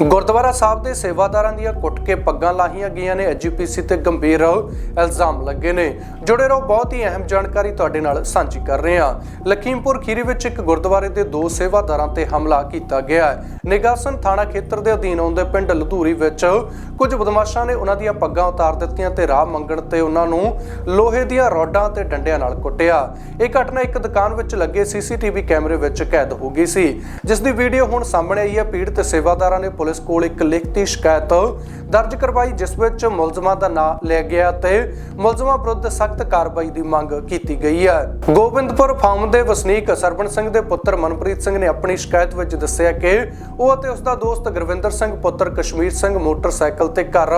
ਗੁਰਦੁਆਰਾ ਸਾਹਿਬ ਦੇ ਸੇਵਾਦਾਰਾਂ ਦੀਆਂ ਕੁੱਟ ਕੇ ਪੱਗਾਂ ਲਾਹੀਆਂ ਗਈਆਂ ਨੇ। ਐਜੀਪੀਸੀ ਤੇ ਗੰਭੀਰ ਇਲਜ਼ਾਮ ਲੱਗੇ ਨੇ। ਜੁੜੇ ਰਹੋ, ਬਹੁਤ ਹੀ ਅਹਿਮ ਜਾਣਕਾਰੀ ਤੁਹਾਡੇ ਨਾਲ ਸਾਂਝੀ ਕਰ ਰਹੇ ਹਾਂ। ਲਖੀਮਪੁਰ ਖੀਰੀ ਵਿੱਚ ਇੱਕ ਗੁਰਦੁਆਰੇ ਦੇ ਦੋ ਸੇਵਾਦਾਰਾਂ ਤੇ ਹਮਲਾ ਕੀਤਾ ਗਿਆ ਹੈ। ਨਿਗਾਸਨ ਥਾਣਾ ਖੇਤਰ ਦੇ ਅਧੀਨ ਆਉਂਦੇ ਪਿੰਡ ਲਧੂਰੀ ਵਿੱਚ ਕੁਝ ਬਦਮਾਸ਼ਾਂ ਨੇ ਉਹਨਾਂ ਦੀਆਂ ਪੱਗਾਂ ਉਤਾਰ ਦਿੱਤੀਆਂ ਤੇ ਰਾਹ ਮੰਗਣ ਤੇ ਉਹਨਾਂ ਨੂੰ ਲੋਹੇ ਦੀਆਂ ਰੋਡਾਂ ਤੇ ਡੰਡਿਆਂ ਨਾਲ ਕੁੱਟਿਆ। ਇਹ ਘਟਨਾ ਇੱਕ ਦੁਕਾਨ ਵਿੱਚ ਲੱਗੇ ਸੀਸੀਟੀਵੀ ਕੈਮਰੇ ਵਿੱਚ ਕੈਦ ਹੋ ਗਈ ਸੀ। ਜਿਸ ਦੀ ਵੀਡੀਓ ਹੁਣ ਸਾਹਮਣੇ ਆਈ ਹੈ। ਪੀੜਤ ਸੇਵਾਦਾਰਾਂ ਨੇ ਪੁਲਿਸ ਕੋਲ ਇੱਕ ਲਿਖਤੀ ਸ਼ਿਕਾਇਤ ਦਰਜ ਕਰਵਾਈ, ਜਿਸ ਵਿੱਚ ਮੁਲਜ਼ਮਾਂ ਦਾ ਨਾਮ ਲਿਆ ਗਿਆ ਤੇ ਮੁਲਜ਼ਮਾਂ ਵਿਰੁੱਧ ਸਖਤ ਕਾਰਵਾਈ ਦੀ ਮੰਗ ਕੀਤੀ ਗਈ ਹੈ। ਗੋਬਿੰਦਪੁਰ ਫਾਰਮ ਦੇ ਵਸਨੀਕ ਸਰਵਣ ਸਿੰਘ ਦੇ ਪੁੱਤਰ ਮਨਪ੍ਰੀਤ ਸਿੰਘ ਨੇ ਆਪਣੀ ਸ਼ਿਕਾਇਤ ਵਿੱਚ ਦੱਸਿਆ ਕਿ ਉਹ ਅਤੇ ਉਸ ਦਾ ਦੋਸਤ ਗੁਰਵਿੰਦਰ ਸਿੰਘ, ਪੁੱਤਰ ਕਸ਼ਮੀਰ ਸਿੰਘ ਮੋਟਰਸਾਈਕਲ ਤੇ ਘਰ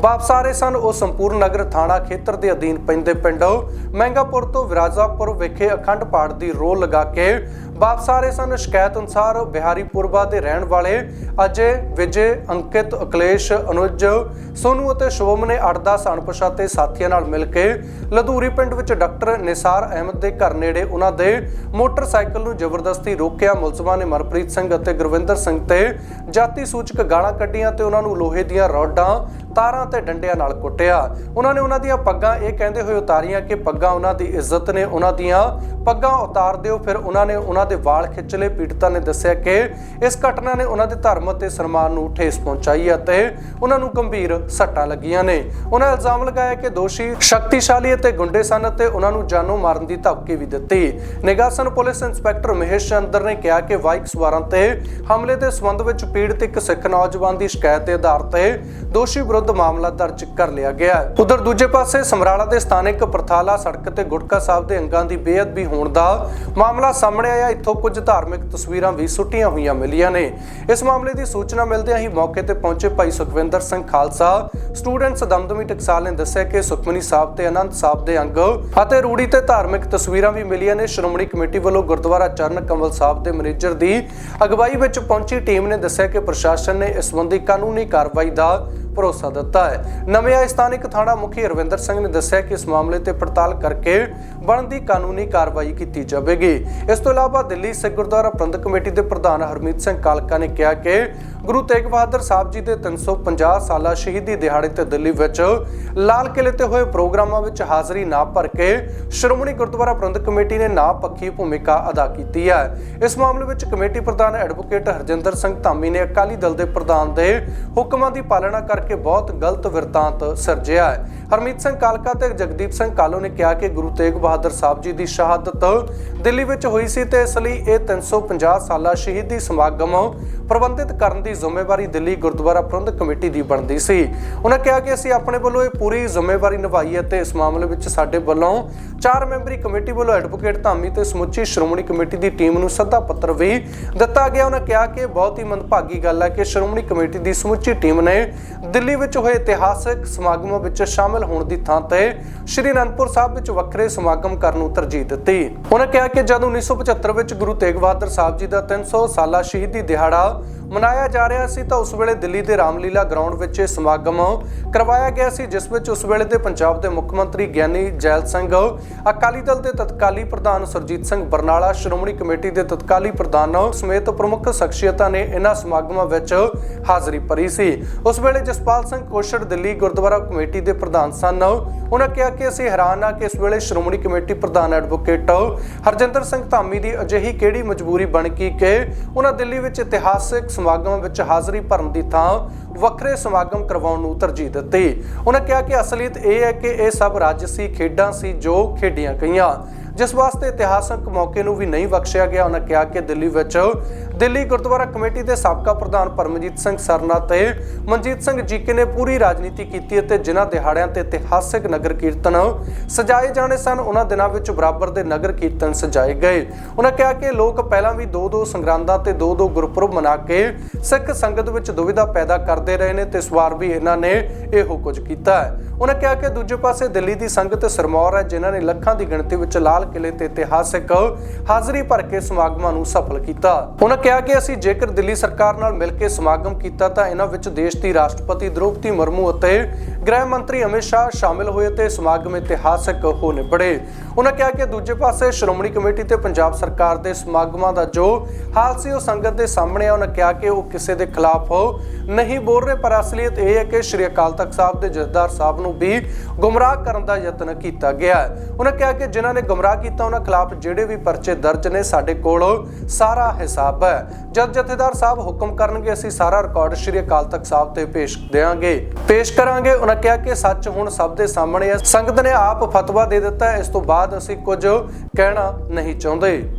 ਵਾਪਸ ਆ ਰਹੇ ਸਨ। ਉਹ ਸੰਪੂਰਨ ਨਗਰ ਥਾਣਾ ਖੇਤਰ ਦੇ ਅਧੀਨ ਪੈਂਦੇ ਪਿੰਡ ਮਹਿੰਗਾਪੁਰ ਤੋਂ ਵਿਰਾਜਾਪੁਰ ਵਿਖੇ ਅਖੰਡ ਪਾਠ ਦੀ ਰੋਲ ਲਗਾ ਕੇ ਵਾਪਸ ਆ ਰਹੇ ਸਨ। ਸ਼ਿਕਾਇਤ ਅਨੁਸਾਰ ਬਿਹਾਰੀਪੁਰਬਾ ਦੇ ਰਹਿਣ ਵਾਲੇ ਅਜੇ ਵਿਜੇ, ਅੰਕਿਤ, ਅਕਲੇਸ਼, ਅਨੁਜ, ਸੋਨੂ ਅਤੇ ਸ਼ੋਮ ਨੇ 8-10 ਅਣਪਛਾਤੇ ਸਾਥੀਆਂ ਨਾਲ ਮਿਲ ਕੇ ਲਧੂਰੀ ਪਿੰਡ ਵਿੱਚ ਡਾਕਟਰ ਨਿਸਾਰ ਅਹਿਮਦ ਦੇ ਘਰ ਨੇੜੇ ਉਹਨਾਂ ਦੇ ਮੋਟਰਸਾਈਕਲ ਨੂੰ ਜ਼ਬਰਦਸਤੀ ਰੋਕਿਆ। ਮੁਲਜ਼ਮਾਂ ਨੇ ਮਨਪ੍ਰੀਤ ਸਿੰਘ ਅਤੇ ਗੁਰਵਿੰਦਰ ਸਿੰਘ ਤੇ ਜਾਤੀ ਸੂਚਕ ਗਾਲਾਂ ਕੱਢੀਆਂ ਤੇ ਉਹਨਾਂ ਨੂੰ ਲੋਹੇ ਦੀਆਂ ਰੋਡਾਂ, ਤਾਰਾਂ ਤੇ ਡੰਡਿਆਂ ਨਾਲ ਕੁੱਟਿਆ। ਉਹਨਾਂ ਨੇ ਉਹਨਾਂ ਦੀਆਂ ਪੱਗਾਂ ਇਹ ਕਹਿੰਦੇ ਹੋਏ ਉਤਾਰੀਆਂ ਕਿ ਪੱਗਾਂ ਉਹਨਾਂ ਦੀ ਇੱਜ਼ਤ ਨੇ, ਉਹਨਾਂ ਦੀਆਂ ਪੱਗਾਂ ਉਤਾਰ ਦਿਓ, ਫਿਰ ਉਹਨਾਂ ਨੇ ਉਹਨਾਂ ਦੇ ਵਾਲ ਖਿੱਚ ਲਏ। ਪੀੜਤਾ ਨੇ ਦੱਸਿਆ ਕਿ ਇਸ ਘਟਨਾ ਨੇ ਉਹਨਾਂ ਦੇ ਧਰਮ ਅਤੇ ਸਨਮਾਨ ਨੂੰ ਠੇਸ ਪਹੁੰਚਾਈ ਅਤੇ ਉਹਨਾਂ ਨੂੰ ਗੰਭੀਰ ਸੱਟਾਂ ਲੱਗੀਆਂ ਨੇ। ਉਹਨਾਂ ਇਲਜ਼ਾਮ ਲਗਾਇਆ ਕਿ ਦੋਸ਼ੀ ਸ਼ਕਤੀਸ਼ਾਲੀ ਅਤੇ ਗੁੰਡੇ ਸਨ ਅਤੇ ਉਹਨਾਂ ਨੂੰ ਜਾਨੋਂ ਮਾਰਨ ਦੀ ਧਮਕੀ ਵੀ ਦਿੱਤੀ। ਨਿਗਾਸਨ ਪੁਲਿਸ ਇੰਸਪੈਕਟਰ ਮਹੇਸ਼ ਚੰਦਰ ਨੇ ਕਿਹਾ ਕਿ ਬਾਈਕ ਸਵਾਰਾਂ ਤੇ ਹਮਲੇ ਦੇ ਸੰਬੰਧ ਵਿੱਚ ਪੀੜਤ ਇੱਕ ਸਿੱਖ ਨੌਜਵਾਨ ਦੀ ਸ਼ਿਕਾਇਤ ਦੇ ਆਧਾਰ ਤੇ ਦੋਸ਼ੀ ਵਿਰੁੱਧ ਮਾਮਲਾ ਦਰਜ ਕਰ ਲਿਆ ਗਿਆ ਉਧਰ ਦੂਜੇ ਪਾਸੇ ਸਮਰਾਲਾ ਦੇ ਸਥਾਨਕ ਪਰਥਾਲਾ ਸੜਕ ਤੇ ਗੁਟਕਾ ਸਾਹਿਬ ਦੇ ਅੰਗਾਂ ਦੀ ਬੇਅਦਬੀ ਹੋਣ ਦਾ ਮਾਮਲਾ ਸਾਹਮਣੇ ਆਇਆ। ਇੱਥੋਂ ਕੁਝ ਧਾਰਮਿਕ ਤਸਵੀਰਾਂ ਵੀ ਸੁੱਟੀਆਂ ਹੋਈਆਂ ਮਿਲੀਆਂ ਨੇ। ਇਸ ਮਾਮਲੇ ਦੀ ਸੂਚਨਾ ਮਿਲਦਿਆਂ ਹੀ ਮੌਕੇ ਤੇ ਪਹੁੰਚੇ ਭਾਈ ਸੁਖਵਿੰਦਰ ਸਿੰਘ ਖਾਲਸਾ, ਸਟੂਡੈਂਟਸ ਦਮਦਮੀ ਟਕਸਾਲ ਨੇ ਦੱਸਿਆ ਕਿ ਸੁਖਮਨੀ ਸਾਹਿਬ ਤੇ ਅਨੰਦ ਸਾਹਿਬ ਦੇ ਅੰਗ ਅਤੇ ਰੂੜੀ ਤੇ ਧਾਰਮਿਕ ਤਸਵੀਰਾਂ ਵੀ ਮਿਲੀਆਂ ਨੇ। ਸ਼੍ਰੋਮਣੀ ਕਮੇਟੀ ਵੱਲੋਂ ਗੁਰਦੁਆਰਾ ਚਰਨ ਕਮਲ ਸਾਹਿਬ ਦੇ ਮੈਨੇਜਰ ਦੀ ਅਗਵਾਈ ਵਿੱਚ ਪਹੁੰਚੀ ਟੀਮ ਨੇ ਦੱਸਿਆ ਕਿ ਪ੍ਰਸ਼ਾਸਨ ਨੇ ਇਸ ਸੰਬੰਧੀ ਕਾਨੂੰਨੀ ਕਾਰਵਾਈ ਦਾ ਭਰੋਸਾ ਦਿੱਤਾ ਹੈ। ਨਵੇਂ ਆਏ ਸਥਾਨਕ ਥਾਣਾ ਮੁਖੀ ਰਵਿੰਦਰ ਸਿੰਘ ਨੇ ਦੱਸਿਆ ਕਿ ਇਸ ਮਾਮਲੇ ਤੇ ਪੜਤਾਲ ਕਰਕੇ ਬਣਦੀ ਕਾਨੂੰਨੀ ਕਾਰਵਾਈ ਕੀਤੀ ਜਾਵੇਗੀ। ਇਸ ਤੋਂ ਇਲਾਵਾ ਦਿੱਲੀ ਸਿੱਖ ਗੁਰਦੁਆਰਾ ਪ੍ਰਬੰਧਕ ਕਮੇਟੀ ਦੇ ਪ੍ਰਧਾਨ ਹਰਮੀਤ ਸਿੰਘ ਕਾਲਕਾ ਨੇ ਕਿਹਾ ਕਿ ਗੁਰੂ ਤੇਗ ਬਹਾਦਰ ਸਾਹਿਬ ਜੀ ਦੇ 350 ਸਾਲਾ ਸ਼ਹੀਦੀ ਦਿਹਾੜੇ ਤੇ ਦਿੱਲੀ ਵਿੱਚ ਲਾਲ ਕਿਲੇ ਤੇ ਹੋਏ ਪ੍ਰੋਗਰਾਮਾਂ ਵਿੱਚ ਹਾਜ਼ਰੀ ਨਾ ਭਰ ਕੇ ਸ਼੍ਰੋਮਣੀ ਗੁਰਦੁਆਰਾ ਪ੍ਰਬੰਧਕ ਕਮੇਟੀ ਨੇ ਨਾ ਪੱਖੀ ਭੂਮਿਕਾ ਅਦਾ ਕੀਤੀ ਹੈ। ਇਸ ਮਾਮਲੇ ਵਿੱਚ ਕਮੇਟੀ ਪ੍ਰਧਾਨ ਐਡਵੋਕੇਟ ਹਰਜਿੰਦਰ ਸਿੰਘ ਧਾਮੀ ਨੇ ਅਕਾਲੀ ਦਲ ਦੇ ਪ੍ਰਧਾਨ ਦੇ ਹੁਕਮਾਂ ਦੀ ਪਾਲਣਾ ਕਰਕੇ ਬਹੁਤ ਗਲਤ ਵਿਰਤਾਂਤ ਸਿਰਜਿਆ ਹੈ। ਹਰਮੀਤ ਸਿੰਘ ਕਾਲਕਾ ਤੇ ਜਗਦੀਪ ਸਿੰਘ ਕਾਲੋ ਨੇ ਕਿਹਾ ਕਿ ਗੁਰੂ ਤੇਗ ਬਹਾਦਰ ਸਾਹਿਬ ਜੀ ਦੀ ਸ਼ਹਾਦਤ ਦਿੱਲੀ ਵਿੱਚ ਹੋਈ ਸੀ ਤੇ ਇਸ ਲਈ ਇਹ 350 ਸਾਲਾ ਸ਼ਹੀਦੀ ਸਮਾਗਮ ਪ੍ਰਬੰਧਿਤ ਕਰਨ ਦੀ ਜ਼ਿੰਮੇਵਾਰੀ ਦਿੱਲੀ ਗੁਰਦੁਆਰਾ ਪ੍ਰਬੰਧਕ ਕਮੇਟੀ ਦੀ ਬਣਦੀ ਸੀ। ਉਹਨਾਂ ਕਿਹਾ ਕਿ ਅਸੀਂ ਆਪਣੇ ਵੱਲੋਂ ਇਹ ਪੂਰੀ ਜ਼ਿੰਮੇਵਾਰੀ ਨਿਭਾਈ ਹੈ ਤੇ ਇਸ ਮਾਮਲੇ ਵਿੱਚ ਸਾਡੇ ਵੱਲੋਂ ਚਾਰ ਮੈਂਬਰੀ ਕਮੇਟੀ ਵੱਲੋਂ ਐਡਵੋਕੇਟ ਧਾਮੀ ਤੇ ਸਮੁੱਚੀ ਸ਼੍ਰੋਮਣੀ ਕਮੇਟੀ ਦੀ ਟੀਮ ਨੂੰ ਸੱਦਾ ਪੱਤਰ ਵੀ ਦਿੱਤਾ ਗਿਆ। ਉਹਨਾਂ ਕਿਹਾ ਕਿ ਬਹੁਤ ਹੀ ਮੰਦਭਾਗੀ ਗੱਲ ਹੈ ਕਿ ਸ਼੍ਰੋਮਣੀ ਕਮੇਟੀ ਦੀ ਸਮੁੱਚੀ ਟੀਮ ਨੇ ਦਿੱਲੀ ਵਿੱਚ ਹੋਏ ਇਤਿਹਾਸਕ ਸਮਾਗਮਾਂ ਵਿੱਚ ਸ਼ਾਮਲ ਹੋਣ ਦੀ ਥਾਂ ਤੇ ਸ਼੍ਰੀ ਅਨੰਦਪੁਰ ਸਾਹਿਬ ਵਿੱਚ ਵੱਖਰੇ ਸਮਾਗਮ ਕਰਨ ਨੂੰ ਤਰਜੀਹ ਦਿੱਤੀ। ਉਹਨਾਂ ਕਿਹਾ ਕਿ ਜਦ 1975 ਵਿੱਚ ਗੁਰੂ ਤੇਗ ਬਹਾਦਰ ਸਾਹਿਬ ਜੀ ਦਾ 300 ਸਾਲਾ ਸ਼ਹੀਦੀ ਦਿਹਾੜਾ ਮਨਾਇਆ ਜਾ ਰਿਹਾ ਸੀ ਤਾਂ ਉਸ ਵੇਲੇ ਦਿੱਲੀ ਦੇ ਰਾਮਲੀਲਾ ਗਰਾਊਂਡ ਵਿੱਚ ਇਹ ਸਮਾਗਮ ਕਰਵਾਇਆ ਗਿਆ ਸੀ, ਜਿਸ ਵਿੱਚ ਉਸ ਵੇਲੇ ਦੇ ਪੰਜਾਬ ਦੇ ਮੁੱਖ ਮੰਤਰੀ ਗਿਆਨੀ ਜੈਲ ਸਿੰਘ, ਅਕਾਲੀ ਦਲ ਦੇ ਤਤਕਾਲੀ ਪ੍ਰਧਾਨ ਸਰਜੀਤ ਸਿੰਘ ਬਰਨਾਲਾ, ਸ਼੍ਰੋਮਣੀ ਕਮੇਟੀ ਦੇ ਤਤਕਾਲੀ ਪ੍ਰਧਾਨ ਸਮੇਤ ਪ੍ਰਮੁੱਖ ਸ਼ਖਸੀਅਤਾਂ ਨੇ ਇਹਨਾਂ ਸਮਾਗਮਾਂ ਵਿੱਚ ਹਾਜ਼ਰੀ ਭਰੀ ਸੀ। ਉਸ ਵੇਲੇ ਜਸਪਾਲ ਸਿੰਘ ਕੋਸ਼ੜ ਦਿੱਲੀ ਗੁਰਦੁਆਰਾ ਕਮੇਟੀ ਦੇ ਪ੍ਰਧਾਨ ਸਨ। ਉਹਨਾਂ ਕਿਹਾ ਕਿ ਅਸੀਂ ਹੈਰਾਨ ਹਾਂ ਕਿ ਇਸ ਵੇਲੇ ਸ਼੍ਰੋਮਣੀ ਕਮੇਟੀ ਪ੍ਰਧਾਨ ਐਡਵੋਕੇਟ ਹਰਜਿੰਦਰ ਸਿੰਘ ਧਾਮੀ ਦੀ ਅਜਿਹੀ ਕਿਹੜੀ ਮਜਬੂਰੀ ਬਣ ਗਈ ਕਿ ਉਹਨਾਂ ਦਿੱਲੀ ਵਿੱਚ ਇਤਿਹਾਸਿਕ ਸਮਾਗਮ ਵਿੱਚ ਹਾਜ਼ਰੀ ਭਰਨ ਦੀ ਥਾਂ ਵੱਖਰੇ ਸਮਾਗਮ ਕਰਵਾਉਣ ਨੂੰ ਤਰਜੀਹ ਦਿੱਤੀ। ਉਹਨਾਂ ਕਿਹਾ ਕਿ ਅਸਲੀਅਤ ਇਹ ਹੈ ਕਿ ਇਹ ਸਭ ਰਾਜਸੀ ਖੇਡਾਂ ਸੀ ਜੋ ਖੇਡੀਆਂ ਗਈਆਂ। ਜਿਸ ਵਾਸਤੇ ਇਤਿਹਾਸਕ ਮੌਕੇ ਨੂੰ ਵੀ ਨਹੀਂ ਬਖਸ਼ਿਆ ਗਿਆ ਉਹਨਾਂ ਕਿਹਾ ਕਿ ਦਿੱਲੀ ਵਿੱਚ ਦਿੱਲੀ ਗੁਰਦੁਆਰਾ ਕਮੇਟੀ ਦੇ ਸਾਬਕਾ ਪ੍ਰਧਾਨ ਪਰਮਜੀਤ ਸਿੰਘ ਸਰਨਾ ਤੇ ਮਨਜੀਤ ਸਿੰਘ ਜੀਕੇ ਨੇ ਪੂਰੀ ਰਾਜਨੀਤੀ ਕੀਤੀ ਅਤੇ ਜਿਨ੍ਹਾਂ ਦਿਹਾੜਿਆਂ ਤੇ ਇਤਿਹਾਸਕ ਨਗਰ ਕੀਰਤਨ ਸਜਾਏ ਜਾਣੇ ਸਨ ਉਹਨਾਂ ਦਿਨਾਂ ਵਿੱਚ ਬਰਾਬਰ ਦੇ ਨਗਰ ਕੀਰਤਨ ਸਜਾਏ ਗਏ। ਉਹਨਾਂ ਕਿਹਾ ਕਿ ਲੋਕ ਪਹਿਲਾਂ ਵੀ ਦੋ ਦੋ ਸੰਗਰਾਂਦਾਂ ਤੇ ਦੋ ਦੋ ਗੁਰਪੁਰਬ ਮਨਾ ਕੇ ਸਿੱਖ ਸੰਗਤ ਵਿੱਚ ਦੁਵਿਧਾ ਪੈਦਾ ਕਰਦੇ ਰਹੇ ਨੇ ਤੇ ਇਸ ਵਾਰ ਵੀ ਇਹਨਾਂ ਨੇ ਇਹੋ ਕੁਝ ਕੀਤਾ ਹੈ। ਉਹਨਾਂ ਕਿਹਾ ਕਿ ਦੂਜੇ ਪਾਸੇ ਦਿੱਲੀ ਦੀ ਸੰਗਤ ਸਰਮੌਰ ਹੈ, ਜਿਨ੍ਹਾਂ ਨੇ ਲੱਖਾਂ ਦੀ ਗਿਣਤੀ ਵਿੱਚ ਲਾਲ ਕਿਲੇ ਤੇ ਇਤਿਹਾਸਕ ਹਾਜ਼ਰੀ ਭਰ ਕੇ ਸਮਾਗਮਾਂ ਨੂੰ ਸਫਲ ਕੀਤਾ। ਉਹਨਾਂ ਕਿਹਾ ਕਿ ਅਸੀਂ ਜੇਕਰ ਦਿੱਲੀ ਸਰਕਾਰ ਨਾਲ ਮਿਲ ਕੇ ਸਮਾਗਮ ਕੀਤਾ ਤਾਂ ਇਹਨਾਂ ਵਿੱਚ ਦੇਸ਼ ਦੀ ਰਾਸ਼ਟਰਪਤੀ ਦ੍ਰੋਪਦੀ ਮੁਰਮੂ ਅਤੇ ਗ੍ਰਹਿ ਮੰਤਰੀ ਅਮਿਤ ਸ਼ਾਹ ਸ਼ਾਮਿਲ ਹੋਏ ਤੇ ਸਮਾਗਮ ਇਤਿਹਾਸਕ ਹੋ ਨਿਬੜੇ। ਉਹਨਾਂ ਕਿਹਾ ਕਿ ਦੂਜੇ ਪਾਸੇ ਸ਼੍ਰੋਮਣੀ ਕਮੇਟੀ ਤੇ ਪੰਜਾਬ ਸਰਕਾਰ ਦੇ ਸਮਾਗਮਾਂ ਦਾ ਜੋ ਹਾਲ ਸੀ, ਉਹ ਸੰਗਤ ਦੇ ਸਾਹਮਣੇ ਆ। ਉਹਨਾਂ ਕਿਹਾ ਕਿ ਉਹ ਕਿਸੇ ਦੇ ਖਿਲਾਫ ਨਹੀਂ ਬੋਲ ਰਹੇ, ਪਰ ਅਸਲੀਅਤ ਇਹ ਹੈ ਕਿ ਸ਼੍ਰੀ ਅਕਾਲ ਤਖਤ ਸਾਹਿਬ ਦੇ ਜਥੇਦਾਰ ਸਾਹਿਬ ਨੂੰ ਵੀ ਗੁੰਮਰਾਹ ਕਰਨ ਦਾ ਯਤਨ ਕੀਤਾ ਗਿਆ ਉਹਨਾਂ ਕਿਹਾ ਕਿ ਜਿਨ੍ਹਾਂ ਨੇ ਗੁੰਮਰਾਹ ਕੀਤਾ ਉਹਨਾਂ ਖਿਲਾਫ ਜਿਹੜੇ ਵੀ ਪਰਚੇ ਦਰਜ ਨੇ ਸਾਡੇ ਕੋਲ, ਸਾਰਾ ਹਿਸਾਬ ਹੈ। ਜਦ ਜਥੇਦਾਰ ਸਾਹਿਬ ਹੁਕਮ ਕਰਨਗੇ, ਅਸੀਂ ਸਾਰਾ ਰਿਕਾਰਡ ਸ਼੍ਰੀ ਅਕਾਲ ਤਖਤ ਸਾਹਿਬ ਤੇ ਪੇਸ਼ ਦੇਵਾਂਗੇ ਪੇਸ਼ ਕਰਾਂਗੇ, ਉਹਨਾਂ ਕਿਹਾ ਕਿ ਸੱਚ ਹੁਣ ਸਭ ਦੇ ਸਾਹਮਣੇ ਹੈ। ਸੰਗਤ ਨੇ ਆਪ ਫਤਵਾ ਦੇ ਦਿੱਤਾ ਇਸ ਤੋਂ ਬਾਅਦ ਅਸੀਂ ਕੁਝ ਕਹਿਣਾ ਨਹੀਂ ਚਾਹੁੰਦੇ।